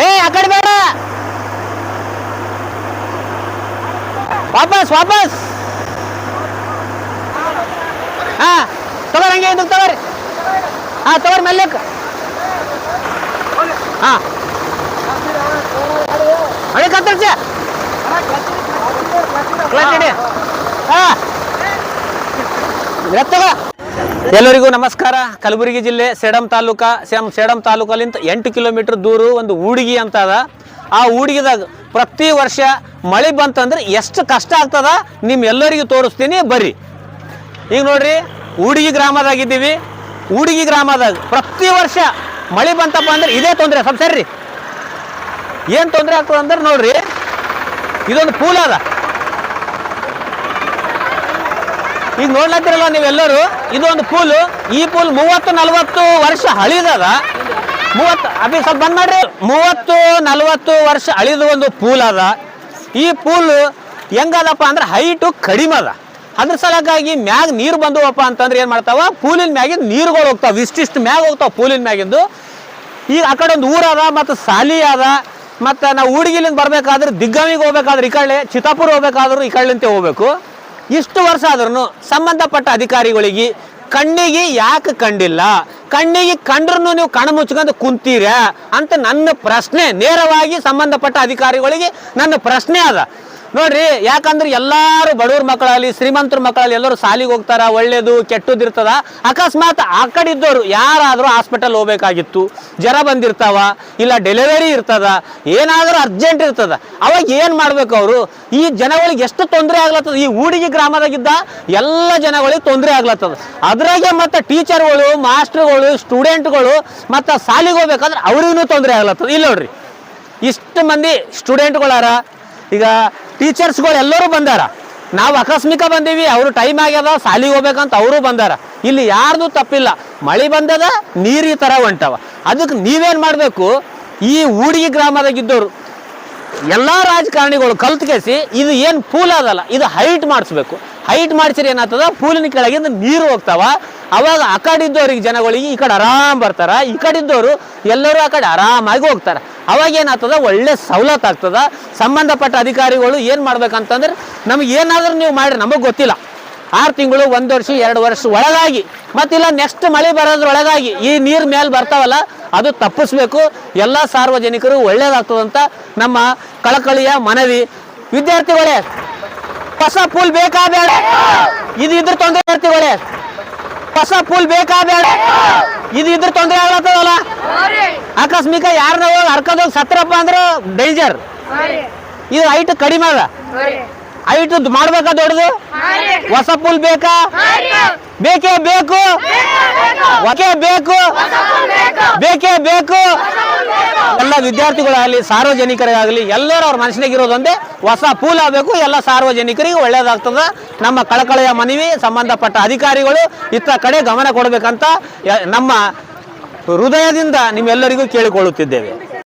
ಏ ಅಕಡೆ ಕಡೆ ಬೇಡ. ವಾಪಸ್ ವಾಪಸ್. ಹಾ, ತಗೋರಿ ಹಂಗೆ ಇದಕ್ಕೆ ತಗೋರಿ. ಹಾ, ತಗೋರಿ ಮೆಲ್ಲಕ್ ಹಾ. ಅದೇ ಕತ್ತರಿಸಿ ಕ್ಲಚ್ ಇಡಿ ಹಾ. ಎತ್ತಗ ಎಲ್ಲರಿಗೂ ನಮಸ್ಕಾರ. ಕಲಬುರಗಿ ಜಿಲ್ಲೆ ಸೇಡಂ ತಾಲೂಕ, ಸೇಮ್ ಸೇಡಂ ತಾಲೂಕಲ್ಲಿಂದ ಎಂಟು ಕಿಲೋಮೀಟರ್ ದೂರ ಒಂದು ಊಡಿಗಿ ಅಂತ ಅದ. ಆ ಊಡಿಗಿದಾಗ ಪ್ರತಿ ವರ್ಷ ಮಳೆ ಬಂತಂದ್ರೆ ಎಷ್ಟು ಕಷ್ಟ ಆಗ್ತದ ನಿಮ್ಮೆಲ್ಲರಿಗೂ ತೋರಿಸ್ತೀನಿ, ಬರ್ರಿ. ಈಗ ನೋಡ್ರಿ, ಊಡಿಗಿ ಗ್ರಾಮದಾಗಿದ್ದೀವಿ. ಊಡಿಗಿ ಗ್ರಾಮದಾಗ ಪ್ರತಿ ವರ್ಷ ಮಳೆ ಬಂತಪ್ಪ ಅಂದ್ರೆ ಇದೇ ತೊಂದರೆ, ಸ್ವಲ್ಪ ಸರಿ. ಏನು ತೊಂದರೆ ಆಗ್ತದೆ ಅಂದ್ರೆ ನೋಡ್ರಿ, ಇದೊಂದು ಪೂಲ್ ಅದ. ಈಗ ನೋಡ್ಲತ್ತಿರಲ್ಲ ನೀವೆಲ್ಲರೂ? ಒಂದು ಪೂಲು. ಈ ಪೂಲ್ ಮೂವತ್ತು ನಲವತ್ತು ವರ್ಷ ಹಳಿದದ. ಮೂವತ್ತು, ಅಭಿ ಸ್ವಲ್ಪ ಬಂದ್ ಮಾಡ್ರಿ. ಮೂವತ್ತು ನಲವತ್ತು ವರ್ಷ ಹಳಿದ ಒಂದು ಪೂಲ್ ಅದ ಈ ಪೂಲ್ ಹೆಂಗದಪ್ಪ ಅಂದ್ರೆ ಹೈಟು ಕಡಿಮೆ ಅದ. ಅದ್ರ ಸಲಕ್ಕಾಗಿ ಮ್ಯಾಗ ನೀರು ಬಂದವಪ್ಪ ಅಂತಂದ್ರೆ ಏನು ಮಾಡ್ತಾವ? ಪೂಲಿನ ಮ್ಯಾಗಿಂದ ನೀರುಗಳು ಹೋಗ್ತಾವ. ಇಷ್ಟಿಷ್ಟು ಮ್ಯಾಗ ಹೋಗ್ತಾವ ಪೂಲಿನ ಮ್ಯಾಗಿಂದು. ಈಗ ಆ ಕಡೆ ಒಂದು ಊರದ ಮತ್ತು ಸಾಲಿ ಅದ, ಮತ್ತು ನಾವು ಊಡಿಗಿಲಿಂದ ಬರ್ಬೇಕಾದ್ರೆ ದಿಗ್ಗಮಿಗೆ ಹೋಗ್ಬೇಕಾದ್ರೆ ಈ ಕಡೆ, ಚಿತ್ತಾಪುರ ಹೋಗ್ಬೇಕಾದ್ರೂ ಈ ಕಡೆಲಿಂತೆ ಹೋಗ್ಬೇಕು. ಇಷ್ಟು ವರ್ಷ ಆದ್ರೂ ಸಂಬಂಧಪಟ್ಟ ಅಧಿಕಾರಿಗಳಿಗೆ ಕಣ್ಣಿಗೆ ಯಾಕೆ ಕಂಡಿಲ್ಲ? ಕಣ್ಣಿಗೆ ಕಂಡ್ರೂ ನೀವು ಕಣ್ಣು ಮುಚ್ಕೊಂಡು ಕುಂತೀರಾ ಅಂತ ನನ್ನ ಪ್ರಶ್ನೆ ನೇರವಾಗಿ ಸಂಬಂಧಪಟ್ಟ ಅಧಿಕಾರಿಗಳಿಗೆ ನನ್ನ ಪ್ರಶ್ನೆ ಅದ. ನೋಡ್ರಿ, ಯಾಕಂದ್ರೆ ಎಲ್ಲಾರು ಬಡವ್ರ ಮಕ್ಕಳಲ್ಲಿ, ಶ್ರೀಮಂತರ ಮಕ್ಕಳಲ್ಲಿ ಎಲ್ಲರೂ ಸಾಲಿಗೆ ಹೋಗ್ತಾರ, ಒಳ್ಳೇದು ಕೆಟ್ಟದಿರ್ತದ ಅಕಸ್ಮಾತ್ ಆ ಕಡೆ ಇದ್ದವರು ಯಾರಾದರೂ ಹಾಸ್ಪಿಟಲ್ ಹೋಗ್ಬೇಕಾಗಿತ್ತು, ಜ್ವರ ಬಂದಿರ್ತಾವ, ಇಲ್ಲ ಡೆಲಿವರಿ ಇರ್ತದ, ಏನಾದರೂ ಅರ್ಜೆಂಟ್ ಇರ್ತದ. ಅವಾಗ ಏನು ಮಾಡ್ಬೇಕು ಅವರು? ಈ ಜನಗಳಿಗೆ ಎಷ್ಟು ತೊಂದರೆ ಆಗ್ಲತ್ತದ? ಈ ಊಡಿಗೆ ಗ್ರಾಮದಾಗಿದ್ದ ಎಲ್ಲ ಜನಗಳಿಗೆ ತೊಂದರೆ ಆಗ್ಲತ್ತದ. ಅದ್ರಾಗೆ ಮತ್ತೆ ಟೀಚರ್ಗಳು ಮಾಸ್ಟರ್ಗಳು ಸ್ಟೂಡೆಂಟ್ಗಳು ಮತ್ತು ಸಾಲಿಗೆ ಹೋಗ್ಬೇಕಾದ್ರೆ ಅವ್ರಿಗೂ ತೊಂದರೆ ಆಗ್ಲತ್ತದ ಇಲ್ಲ ನೋಡ್ರಿ, ಇಷ್ಟು ಮಂದಿ ಸ್ಟೂಡೆಂಟ್ಗಳಾರ ಈಗ ಟೀಚರ್ಸ್ಗಳು ಎಲ್ಲರೂ ಬಂದಾರ. ನಾವು ಆಕಸ್ಮಿಕ ಬಂದೀವಿ, ಅವರು ಟೈಮ್ ಆಗ್ಯದ ಸಾಲಿಗೆ ಹೋಗ್ಬೇಕಂತ ಅವರು ಬಂದಾರ. ಇಲ್ಲಿ ಯಾರ್ದು ತಪ್ಪಿಲ್ಲ. ಮಳೆ ಬಂದದ, ನೀರು ಈ ಥರ ಹೊಂಟವ. ಅದಕ್ಕೆ ನೀವೇನು ಮಾಡಬೇಕು, ಈ ಊಡಿಗೆ ಗ್ರಾಮದಾಗಿದ್ದವರು ಎಲ್ಲ ರಾಜಕಾರಣಿಗಳು ಕಲ್ತ್ಕೇಸಿ, ಇದು ಏನು ಪೂಲ್ ಆಗಲ್ಲ ಇದು ಹೈಟ್ ಮಾಡಿಸ್ಬೇಕು. ಹೈಟ್ ಮಾಡಿಸಿರಿ ಏನಾಗ್ತದ? ಪೂಲಿನ ಕೆಳಗಿಂದ ನೀರು ಹೋಗ್ತಾವ. ಅವಾಗ ಆ ಕಡೆ ಇದ್ದವ್ರಿಗೆ ಜನಗಳಿಗೆ ಈ ಕಡೆ ಆರಾಮ್ ಬರ್ತಾರ. ಈ ಕಡೆ ಇದ್ದವರು ಎಲ್ಲರೂ ಆ ಕಡೆ ಆರಾಮಾಗಿ ಹೋಗ್ತಾರೆ. ಅವಾಗ ಏನಾಗ್ತದ? ಒಳ್ಳೆ ಸವಲತ್ತು ಆಗ್ತದ. ಸಂಬಂಧಪಟ್ಟ ಅಧಿಕಾರಿಗಳು ಏನು ಮಾಡ್ಬೇಕಂತಂದ್ರೆ, ನಮ್ಗೆ ಏನಾದರೂ ನೀವು ಮಾಡ್ರಿ, ನಮಗೆ ಗೊತ್ತಿಲ್ಲ. ಆರು ತಿಂಗಳು, ಒಂದು ವರ್ಷ, ಎರಡು ವರ್ಷ ಒಳಗಾಗಿ. ಮತ್ತಿಲ್ಲ ನೆಕ್ಸ್ಟ್ ಮಳೆ ಬರೋದ್ರೊಳಗಾಗಿ ಈ ನೀರು ಮೇಲೆ ಬರ್ತಾವಲ್ಲ, ಅದು ತಪ್ಪಿಸ್ಬೇಕು. ಎಲ್ಲ ಸಾರ್ವಜನಿಕರು ಒಳ್ಳೇದಾಗ್ತದಂತ ನಮ್ಮ ಕಳಕಳಿಯ ಮನವಿ. ವಿದ್ಯಾರ್ಥಿಗಳೇ ಹೊಸ ಪೂಲ್ ಬೇಕಾ ಬೇಡ ಇದು ಇದ್ರ ತೊಂದರೆ ಇರ್ತೀವಳೆ ಹೊಸ ಪೂಲ್ ಬೇಕಾ ಬೇಡ ಇದು ಇದ್ರ ತೊಂದರೆ ಆಗ್ಲತ್ತದಲ್ಲ? ಆಕಸ್ಮಿಕ ಯಾರನ್ನ ಹೋಗಿ ಹರ್ಕೋದೋಗಿ ಸತ್ರಪ್ಪ ಅಂದ್ರೆ ಡೇಂಜರ್ ಇದು ಹೈಟ್ ಕಡಿಮೆ ಅದ. ಹೈಟ್ ಮಾಡ್ಬೇಕಾ ದೊಡ್ಡದು? ಹೊಸ ಪುಲ್ ಬೇಕಾ? ಬೇಕೇ ಬೇಕು? ಒಕೆ ಬೇಕು. ಬೇಕೇ ಬೇಕು. ಎಲ್ಲ ವಿದ್ಯಾರ್ಥಿಗಳಾಗಲಿ, ಸಾರ್ವಜನಿಕರಿಗಾಗಲಿ, ಎಲ್ಲರೂ ಅವ್ರ ಮನಸ್ಸಿನಾಗಿರೋದೊಂದೇ ಹೊಸ ಪೂಲ್ ಆಗಬೇಕು, ಎಲ್ಲ ಸಾರ್ವಜನಿಕರಿಗೆ ಒಳ್ಳೇದಾಗ್ತದ. ನಮ್ಮ ಕಳಕಳೆಯ ಮನವಿ, ಸಂಬಂಧಪಟ್ಟ ಅಧಿಕಾರಿಗಳು ಇತ್ತ ಕಡೆ ಗಮನ ಕೊಡಬೇಕಂತ ನಮ್ಮ ಹೃದಯದಿಂದ ನಿಮ್ಮೆಲ್ಲರಿಗೂ ಕೇಳಿಕೊಳ್ಳುತ್ತಿದ್ದೇವೆ.